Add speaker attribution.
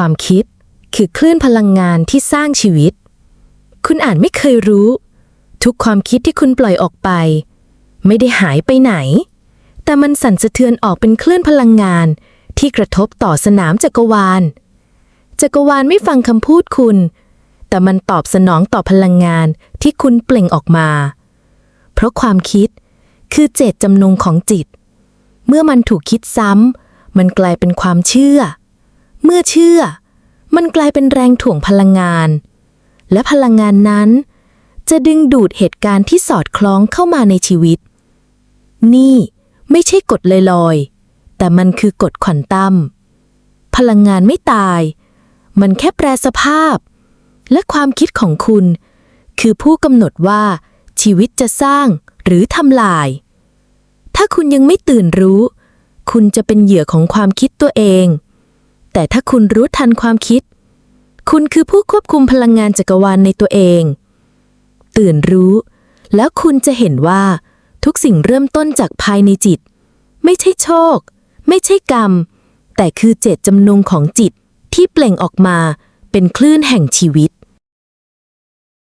Speaker 1: ความคิด คือคลื่นพลังงานที่สร้างชีวิต คุณอาจไม่เคยรู้ ทุกความคิดที่คุณปล่อยออกไป ไม่ได้หายไปไหน แต่มันสั่นสะเทือนออกเป็นคลื่นพลังงานที่กระทบต่อสนามจักรวาล จักรวาลไม่ฟังคำพูดคุณ แต่มันตอบสนองต่อพลังงานที่คุณเปล่งออกมา เพราะความคิดคือเจตจำนงของจิต เมื่อมันถูกคิดซ้ำมันกลายเป็นความเชื่อ เมื่อเชื่อ มันกลายเป็นแรงถ่วงพลังงาน และพลังงานนั้น จะดึงดูดเหตุการณ์ที่สอดคล้องเข้ามาในชีวิต นี่ไม่ใช่กฎลอยๆ แต่มันคือกฎควอนตัมพลังงานไม่ตาย มันแค่แปรสภาพ และความคิดของคุณ คือผู้กำหนดว่าชีวิตจะสร้างหรือทำลาย ถ้าคุณยังไม่ตื่นรู้ คุณจะเป็นเหยื่อของความคิดตัวเอง แต่ถ้าคุณรู้ทันความคิด คุณคือผู้ควบคุมพลังงานจักรวาลในตัวเอง ตื่นรู้ แล้วคุณจะเห็นว่า ทุกสิ่งเริ่มต้นจากภายในจิต ไม่ใช่โชค ไม่ใช่กรรม แต่คือเจตจำนงของจิตที่เปล่งออกมาเป็นคลื่นแห่งชีวิต